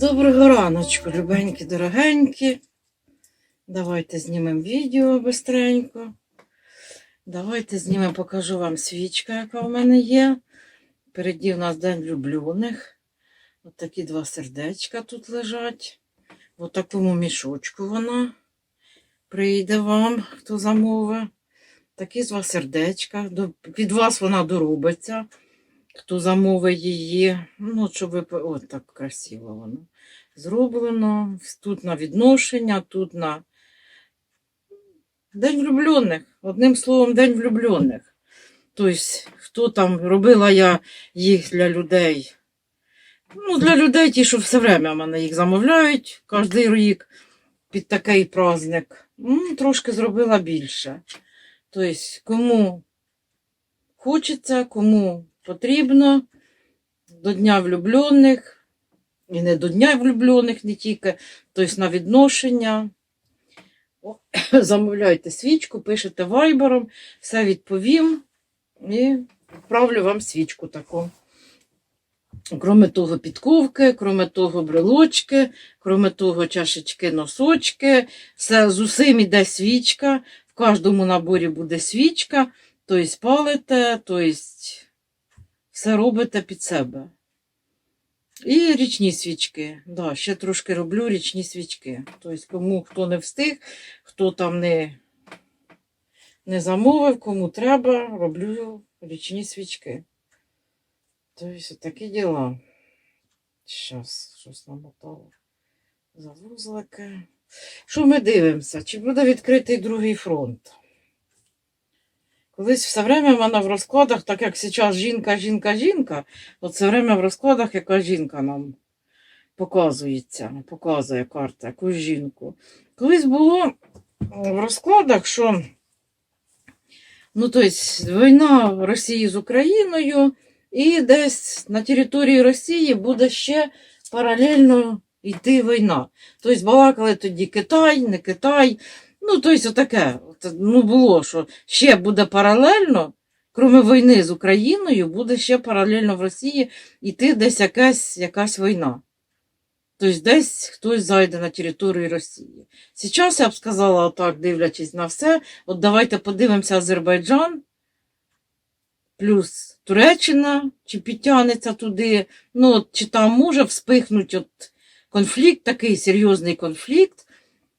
Доброго раночку, любенькі, дорогенькі. Давайте знімемо відео бистренько. Давайте знімемо, покажу вам свічка, яка в мене є. Переді у нас День влюблених. Ось такі два сердечка тут лежать. В такому мішочку вона прийде вам, хто замовить. Такі два сердечка. Від вас вона доробиться. Хто замовить її, ну, щоб ви от так красиво воно зроблено. Тут на відношення, тут на День влюблених. Одним словом, День влюблених. Тобто, хто там робила я їх для людей. Ну, для людей, ті, що все время мене їх замовляють кожен рік під такий праздник. Ну, трошки зробила більше. Тобто, кому хочеться, кому потрібно до Дня влюблених, і не до Дня влюблених не тільки, тобто на відношення. О, Замовляйте свічку, пишете вайбером, все відповім і відправлю вам свічку таку. Кроме того, підковки, кроме того, брелочки, кроме того, чашечки, носочки, все з усім іде свічка. В кожному наборі буде свічка, тобто палите, тобто все робите під себе. І річні свічки. Да, ще трошки роблю річні свічки. Тобто, кому хто не встиг, хто там не, не замовив, кому треба, роблю річні свічки. Тобто, такі діла. Щас, щось намотало. За вузлики. Що ми дивимося? Чи буде відкритий другий фронт? Колись все время в мене в розкладах, так як зараз жінка, жінка, жінка, от все время в розкладах яка жінка нам показується, показує карта, якусь жінку. Колись було в розкладах, що ну, тобто, війна Росії з Україною, і десь на території Росії буде ще паралельно йти війна. Тобто балакали тоді Китай, не Китай. Ну, тобто, отаке. От, Ну, було, що ще буде паралельно, крім війни з Україною, буде ще паралельно в Росії йти десь якась, якась війна. Тобто десь хтось зайде на територію Росії. Зараз я б сказала, отак, дивлячись на все, от давайте подивимося Азербайджан, плюс Туреччина, чи підтягнеться туди, ну, от, чи там може вспихнути от конфлікт, такий серйозний конфлікт,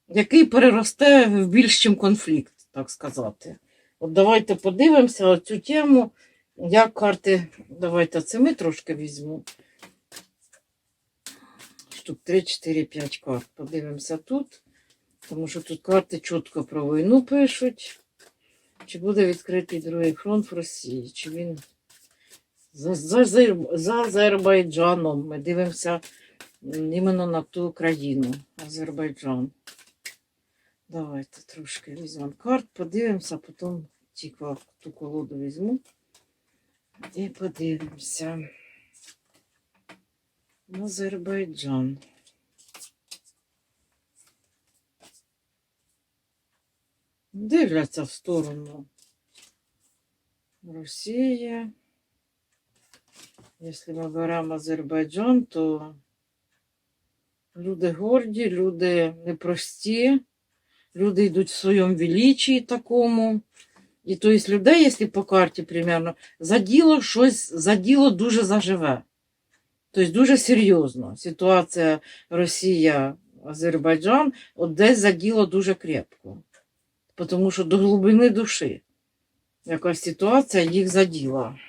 який переросте в більш чим конфлікт, так сказати. От давайте подивимося цю тему, як карти. Давайте це ми трошки візьму. Штук 3, 4, 5 карт. Подивимося тут, тому що тут карти чітко про війну пишуть. Чи буде відкритий другий фронт в Росії? Чи він за, за, за Азербайджаном? Ми дивимося іменно на ту країну, Азербайджан. Давайте трошки візьмемо карт, подивимося, потім ті ту колоду візьму. І подивимося. Азербайджан. Дивляться в сторону Росія. Якщо ми беремо Азербайджан, то люди горді, люди непрості, люди йдуть в своєму величі такому. І то есть людей, якщо по карті примерно, заділо щось, заділо дуже заживе. Тобто дуже серйозно. Ситуація Росія-Азербайджан от десь заділо дуже крепко. Тому що до глибини душі якась ситуація їх заділа.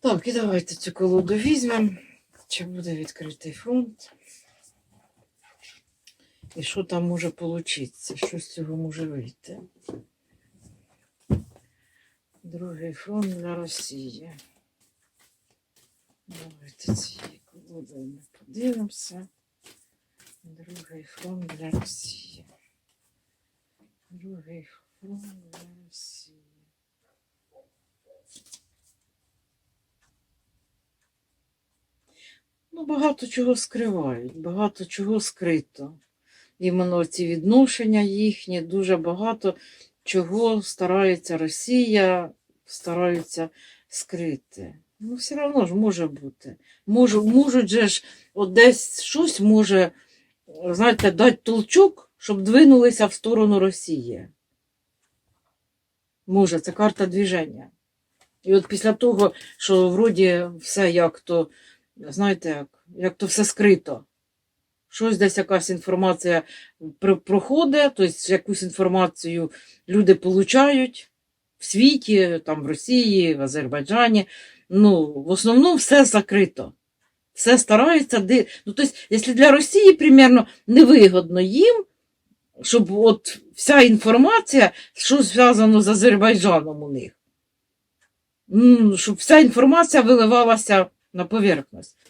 Так, і давайте цю колоду візьмемо. Чи буде відкритий фронт? І що там може получитися? Що з цього може вийти? Другий фронт для Росії. Давайте цієї колодою ми подивимося. Другий фронт для Росії. Другий фронт для Росії. Ну, багато чого скривають, багато чого скрито. Іменно ці відношення їхні, дуже багато чого старається Росія, стараються скрити. Ну, все одно ж може бути. Може, можуть же ж от десь щось може, знаєте, дати толчок, щоб двинулися в сторону Росії. Може, це карта движення. І от після того, що вроді все як то, знаєте, як то все скрито. Щось десь якась інформація проходить, тобто якусь інформацію люди получають в світі, там в Росії, в Азербайджані. Ну, в основному все закрито. Все стараються. Ну, тобто, якщо для Росії примерно невигодно їм, щоб от вся інформація, що зв'язано з Азербайджаном у них, щоб вся інформація виливалася на поверхність.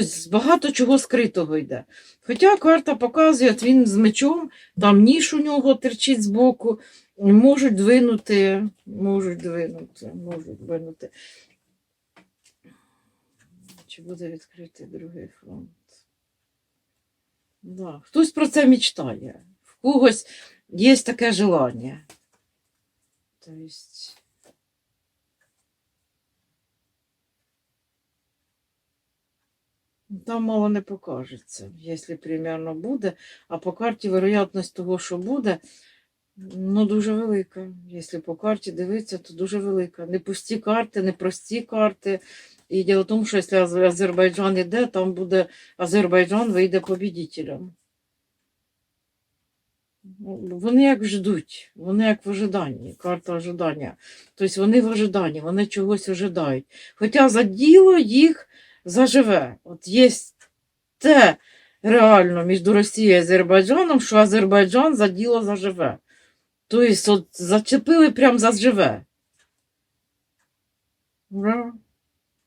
Тобто багато чого скритого йде. Хоча карта показує, от він з мечом, там ніж у нього терчить збоку, можуть двинути, можуть двинути, можуть двинути. Чи буде відкритий другий фронт? Да. Хтось про це мечтає. В когось є таке желання. Тобто, там мало не покажеться, якщо примерно буде. А по карті вероятність того, що буде, ну дуже велика. Якщо по карті дивитися, то дуже велика. Не пусті карти, не прості карти. І діло в тому, що якщо Азербайджан іде, там буде Азербайджан вийде побідителем. Ну, Вони як ждуть, вони як в ожиданні, карта ожидання. Тобто вони в ожиданні, вони чогось ожидають. Хоча за діло їх заживе. От є те реально між Росією і Азербайджаном, що Азербайджан за діло заживе. Тобто от зачепили прям заживе.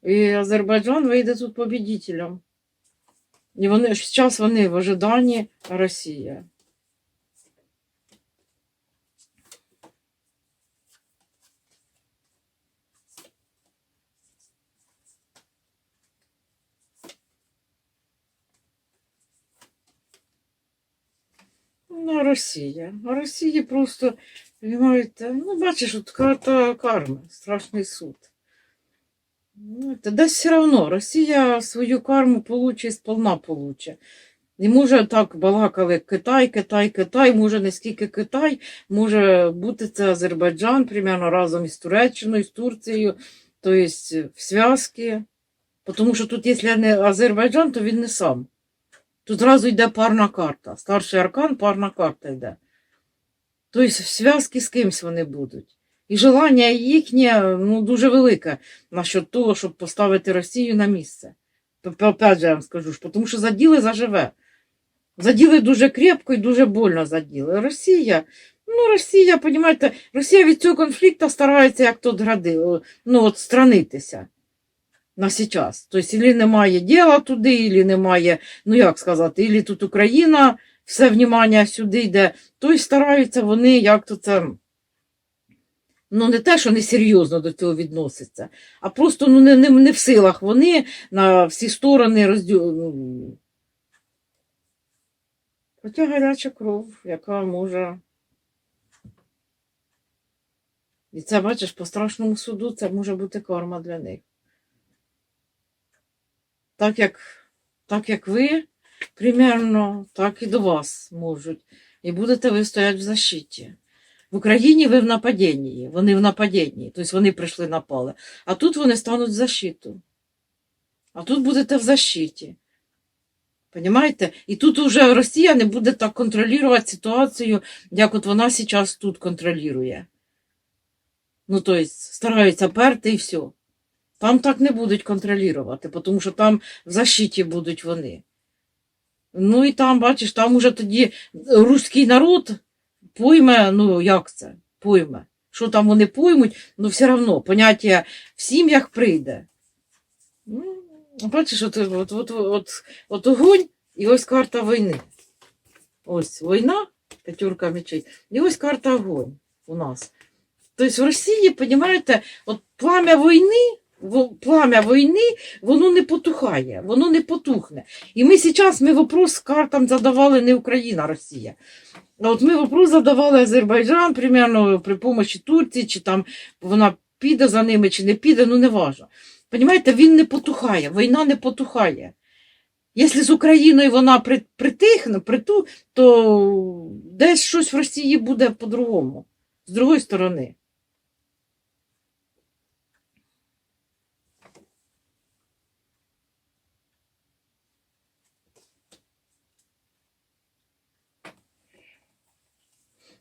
І Азербайджан вийде тут побідителем. І вони зараз вони в ожиданні Росія. Ну, Росія. А Росія просто, розумієте, ну, бачиш, от карта карми, страшний суд. Ну, десь все одно Росія свою карму получить, сполна получить. Не може так балакали Китай, Китай, Китай, може не скільки Китай, може бути це Азербайджан, примерно разом із Туреччиною, з Турцією, тобто в зв'язки. Тому що тут, якщо не Азербайджан, то він не сам. Тут зразу йде парна карта. Старший аркан, парна карта йде. Тобто зв'язки з кимсь вони будуть. І желання їхнє ну, дуже велике насчет того, щоб поставити Росію на місце. Опять же я вам скажу, тому що заділи заживе. Заділи дуже крепко і дуже больно заділи. Росія, ну Росія, розумієте, Росія від цього конфлікту старається як тут гради, ну от странитися на сейчас. Тобто, ілі немає діла туди, ілі немає, ну як сказати, ілі тут Україна, все внимання сюди йде, то й стараються вони як то це. Ну, не те, що несерйозно до цього відносяться, а просто ну, не, не, не в силах вони на всі сторони розділ... ну, Хоча гаряча кров, яка може. І це, бачиш, по страшному суду це може бути карма для них. Так як, так як ви, примерно, так і до вас можуть. І будете ви стояти в защиті. В Україні ви в нападінні, вони в нападінні, тобто вони прийшли напали. А тут вони стануть в защиту. А тут будете в защиті. Понимаєте? І тут уже Росія не буде так контролювати ситуацію, як от вона зараз тут контролює. Ну, тобто, стараються перти і все. Там так не будуть контролювати, тому що там в защиті будуть вони. Ну і там, бачиш, там уже тоді руський народ пойме, ну як це? Пойме. Що там вони поймуть, ну все одно поняття в сім'ях прийде. Ну, бачиш, от, от, от, от, от огонь і ось карта війни. Ось війна, п'ятерка мечей, і ось карта огонь у нас. Тобто в Росії, розумієте, от пламя війни, пламя війни, воно не потухає, воно не потухне. І ми зараз ми вопрос картам задавали не Україна, а Росія. От ми вопрос задавали Азербайджан, примерно при помощі Турції, чи там вона піде за ними, чи не піде, ну не важно. Понімаєте, він не потухає, війна не потухає. Якщо з Україною вона при- притихне, приту, то десь щось в Росії буде по-другому, з другої сторони.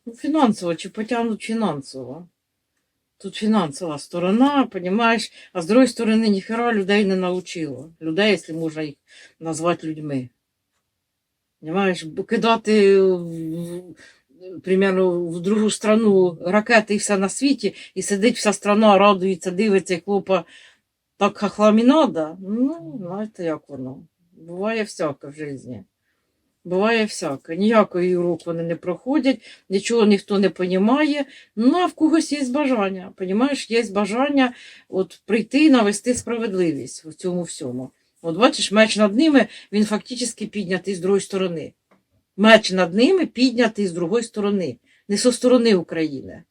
Ну, фінансово чи потягнуть фінансово. Тут фінансова сторона, понімаєш, а з другої сторони ніхера людей не навчило. Людей, якщо можна їх назвати людьми. Понімаєш, кидати примерно в другу страну ракети і все на світі, і сидить вся страна, радується, дивиться, і хлопа так хахламінада. Ну, знаєте, як воно. Буває всяке в житті. Буває всяке. Ніякої урок вони не проходять, нічого ніхто не понімає. Ну, а в когось є бажання. Понімаєш, є бажання от, прийти і навести справедливість в цьому всьому. От бачиш, меч над ними, він фактично піднятий з другої сторони. Меч над ними піднятий з другої сторони, не со сторони України.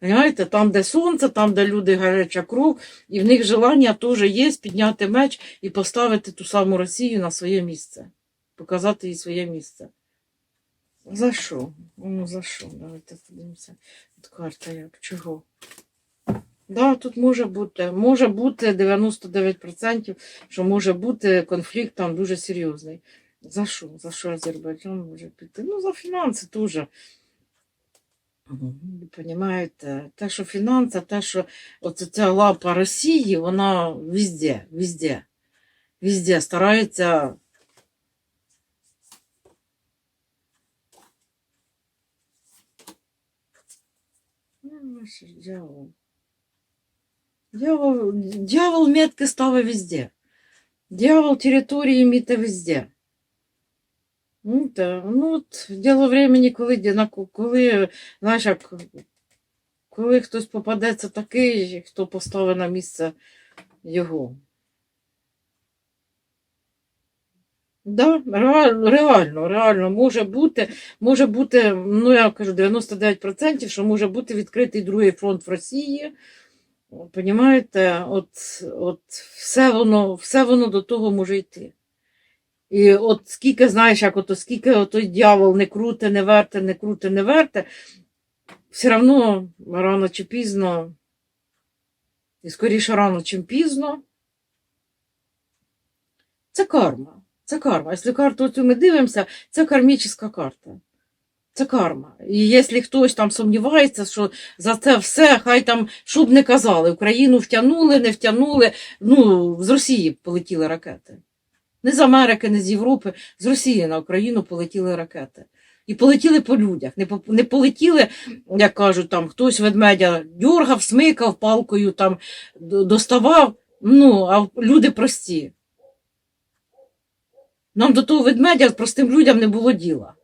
Понимаєте, там, де сонце, там, де люди гаряча кров, і в них желання теж є підняти меч і поставити ту саму Росію на своє місце, показати їй своє місце. За що? Ну, за що? Давайте подивимося. От карта як, чого? Да, тут може бути, може бути 99%, що може бути конфлікт там дуже серйозний. За що? За що Азербайджан може піти? Ну, за фінанси теж. Понимаєте, те, що фінанси, те, що оце ця лапа Росії, вона везде, везде, везде старається. Ну, дьявол. Дьявол, дьявол метки ставить везде. Дьявол території міте везде. Ну, та, ну, от діло времени, коли, коли, знаєш, коли хтось попадеться такий, хто поставить на місце його. Да, реально, реально, може бути, може бути, ну я кажу, 99%, що може бути відкритий другий фронт в Росії. Понімаєте, от, от все воно, все воно до того може йти. І от скільки, знаєш, як ото, скільки отой дьявол не круте, не верте, не круте, не верте, все одно рано чи пізно, і скоріше рано, чим пізно, це карма. Це карма. Якщо карту цю ми дивимося, це кармічна карта. Це карма. І якщо хтось там сумнівається, що за це все, хай там, що б не казали, Україну втягнули, не втягнули, ну, з Росії полетіли ракети. Не з Америки, не з Європи, з Росії на Україну полетіли ракети. І полетіли по людях. Не, по- не полетіли, як кажуть, там хтось ведмедя дьоргав, смикав палкою, там доставав. Ну, а люди прості. Нам до того ведмедя простим людям не було діла.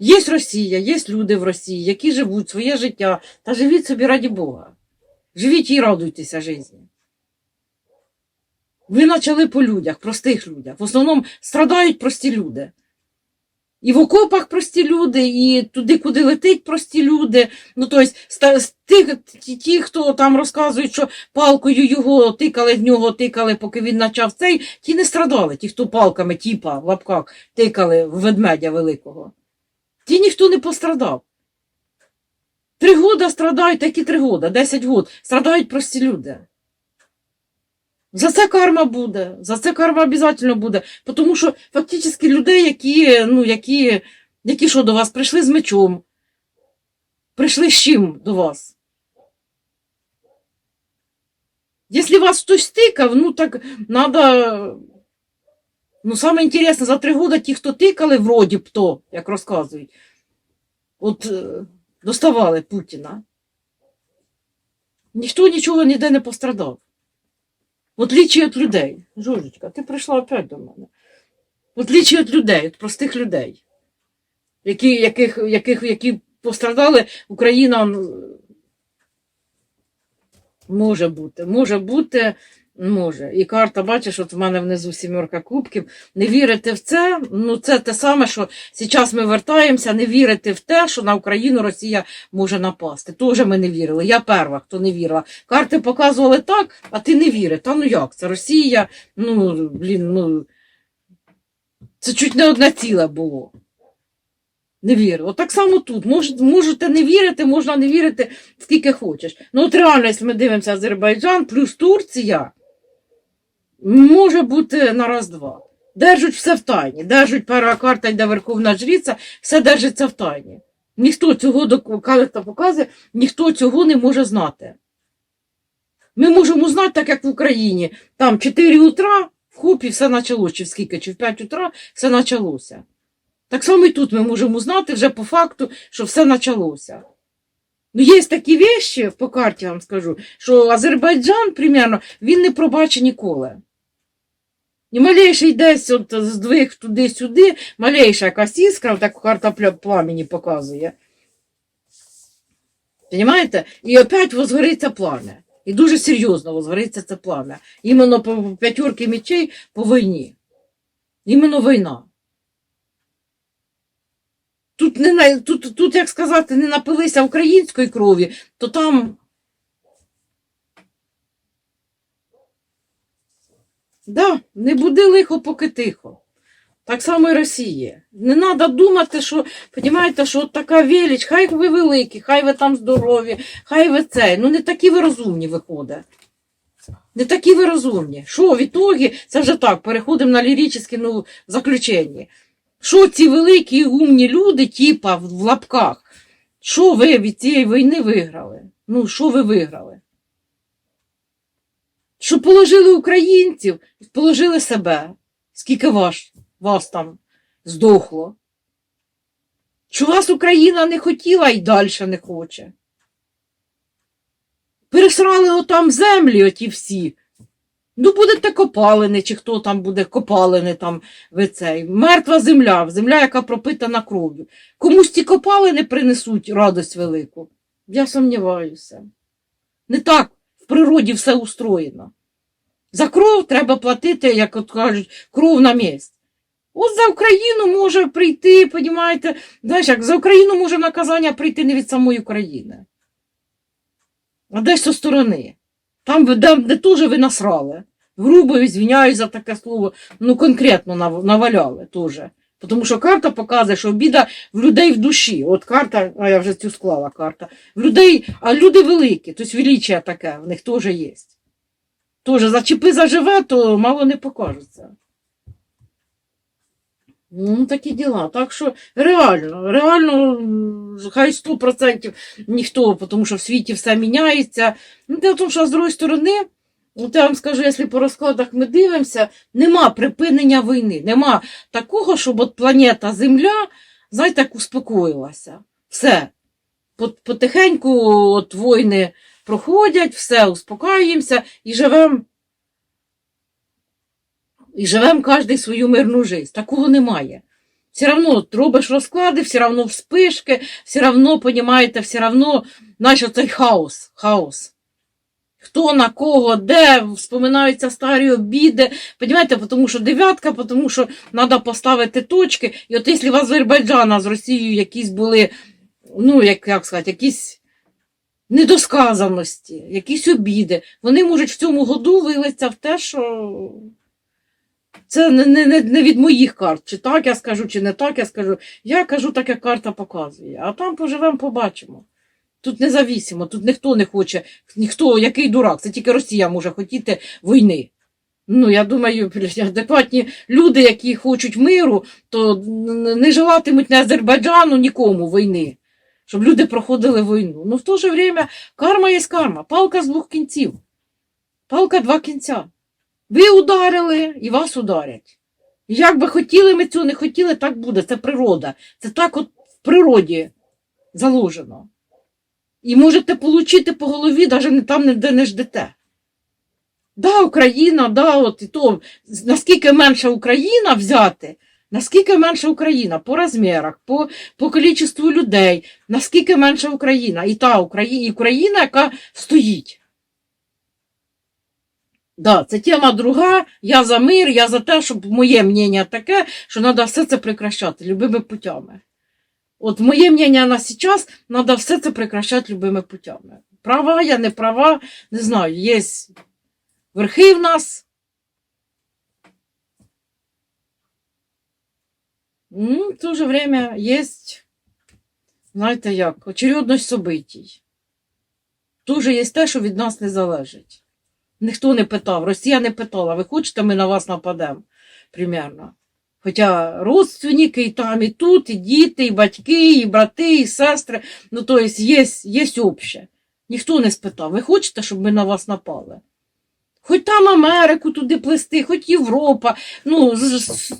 Є Росія, є люди в Росії, які живуть своє життя. Та живіть собі раді Бога. Живіть і радуйтеся житті. Ви почали по людях, простих людях. В основному страдають прості люди. І в окопах прості люди, і туди, куди летить прості люди. Ну, тобто, тих, ті, хто там розказують, що палкою його тикали, в нього тикали, поки він почав цей, ті не страдали, ті, хто палками, тіпа, в лапках, тикали в ведмедя великого. Ті ніхто не пострадав. Три года страдають, такі три года, десять год, страдають прості люди. За це карма буде, за це карма обов'язково буде. Тому що фактично людей, які, ну, які, які що до вас прийшли з мечом, прийшли з чим до вас. Якщо вас хтось тикав, ну так треба. Ну, саме інтересне, за три года ті, хто тикали, вроді б то, як розказують, от е, доставали Путіна. Ніхто нічого ніде не пострадав. В отличие від людей. Жужечка, ти прийшла опять до мене. В отличие від людей, від простих людей, які, яких, яких, які пострадали, Україна може бути. Може бути, Може. І карта, бачиш, от в мене внизу сімерка кубків. Не вірити в це, ну це те саме, що зараз ми вертаємося, не вірити в те, що на Україну Росія може напасти. Тоже ми не вірили. Я перша, хто не вірила. Карти показували так, а ти не вірив. Та ну як? Це Росія, ну, блін, ну. Це чуть не одне ціле було. Не вірю. От так само тут. Мож, можете не вірити, можна не вірити скільки хочеш. Ну, от реально, якщо ми дивимося Азербайджан плюс Турція, може бути на раз-два. Держать все в тайні. Держать перша карта, йде Верховна Жриця, все держиться в тайні. Ніхто цього карта показує, ніхто цього не може знати. Ми можемо знати, так як в Україні. Там 4 утра, в хопі все почалося, чи в скільки, чи в 5 утра все почалося. Так само і тут ми можемо знати вже по факту, що все почалося. Ну, є такі вещі, по карті вам скажу, що Азербайджан, примерно, він не пробачить ніколи. І малейший десь от здвиг туди-сюди, малейша якась іскра, так карта пля- пламені показує. Понимаєте? І опять возгориться пламя. І дуже серйозно возгориться це пламя. Іменно по п'ятірки мечей по війні. Іменно війна. Тут, не, тут, тут, як сказати, не напилися української крові, то там. Да, не буде лихо, поки тихо. Так само і Росія. Не треба думати, що, розумієте, що от така велич, хай ви великі, хай ви там здорові, хай ви це. Ну не такі ви розумні виходить. Не такі ви розумні. Що в ітогі, це вже так, переходимо на ліричне ну, заключення. Що ці великі умні люди, типа в лапках, що ви від цієї війни виграли? Ну, що ви виграли? Що положили українців, положили себе. Скільки ваш, вас там здохло? Що вас Україна не хотіла і далі не хоче? Пересрали отам землі оті всі. Ну, будете копалини, чи хто там буде копалини там ви. Мертва земля, земля, яка пропитана кров'ю. Комусь ті копалини принесуть радость велику. Я сумніваюся. Не так в природі все устроєно. За кров треба платити, як от кажуть, кров на місць. От за Україну може прийти, понімаєте, знаєш, як за Україну може наказання прийти не від самої України, а десь зі сторони. Там, де, де теж ви насрали. Грубо звіняюсь за таке слово, ну конкретно нав- наваляли теж. Тому що карта показує, що біда в людей в душі. От карта, а я вже цю склала карта. В людей, а люди великі, тобто величие таке в них теж є. Тоже зачепи заживе, то мало не покажеться. Ну, такі діла. Так що реально, реально, хай 100% ніхто, тому що в світі все міняється. Ну, тому, що з другої сторони, от я вам скажу, якщо по розкладах ми дивимося, нема припинення війни. Нема такого, щоб от планета Земля, знаєте, як успокоїлася. Все. Потихеньку от війни проходять, все, успокаюємося і живемо. І живемо кожен свою мирну життя. Такого немає. Все равно робиш розклади, все одно вспишки, все одно, понімаєте, все одно, знаєш, цей хаос, хаос. Хто на кого, де, вспоминаються старі обіди, понімаєте, тому що дев'ятка, тому що треба поставити точки. І от якщо в Азербайджана з Росією якісь були, ну, як, як сказати, якісь недосказаності, якісь обіди, вони можуть в цьому году вилитися в те, що це не, не, не, не від моїх карт. Чи так я скажу, чи не так я скажу. Я кажу так, як карта показує. А там поживемо, побачимо. Тут незавісимо, тут ніхто не хоче, ніхто, який дурак, це тільки Росія може хотіти війни. Ну, я думаю, адекватні люди, які хочуть миру, то не желатимуть ні Азербайджану, нікому війни, щоб люди проходили війну. Ну, в то же время карма є карма, палка з двох кінців. Палка два кінця. Ви ударили і вас ударять. Як би хотіли ми цього не хотіли, так буде. Це природа. Це так от в природі заложено. І можете отримати по голові, навіть там, де не ждете. Да, Україна, да, от і то, наскільки менша Україна взяти, наскільки менша Україна по розмірах, по, по кількості людей, наскільки менша Україна, і та Україна, і Україна, яка стоїть. Да, це тема друга. Я за мир, я за те, щоб моє мнення таке, що треба все це прекращати любими путями. От моє мнення на зараз, треба все це прекращати любими путями. Права я, не права, не знаю, є верхи в нас. Ну, в то же время є, знаєте як, очередність событій. Дуже є те, що від нас не залежить. Ніхто не питав, Росія не питала, ви хочете, ми на вас нападемо, примерно. Хоча родственники і там, і тут, і діти, і батьки, і брати, і сестри. Ну, тобто є, обще. Ніхто не спитав, ви хочете, щоб ми на вас напали? Хоч там Америку туди плести, хоч Європа, ну,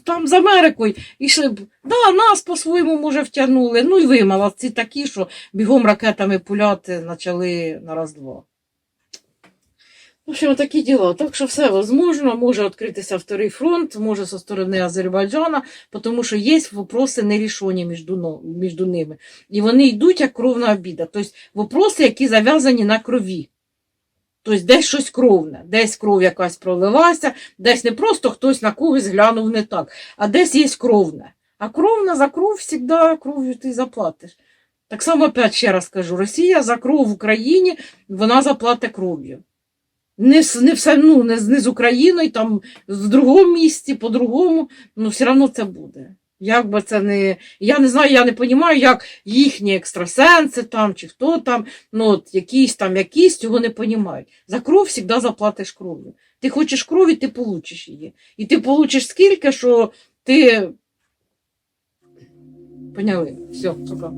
там з Америкою ішли б. Да, нас по-своєму, може, втягнули. Ну і ви, молодці такі, що бігом ракетами пуляти почали на раз-два. В общем, такі діла. Так що все возможно, може відкритися вторий фронт, може зі сторони Азербайджана, тому що є вопроси нерішені між, між ними. І вони йдуть як кровна обіда. Тобто вопроси, які зав'язані на крові. Тобто десь щось кровне, десь кров якась пролилася, десь не просто хтось на когось глянув не так, а десь є кровне. А кровна за кров завжди кров'ю ти заплатиш. Так само, опять ще раз кажу, Росія за кров в Україні, вона заплатить кров'ю. Не, не все, ну, не, з- не з Україною, там в другому місці, по-другому, ну все одно це буде. Як би це не. Я не знаю, я не розумію, як їхні екстрасенси там, чи хто там, ну от якісь там якісь цього не розуміють. За кров завжди заплатиш кров'ю. Ти хочеш крові, ти получиш її. І ти получиш скільки, що ти. Поняли. Все, пока.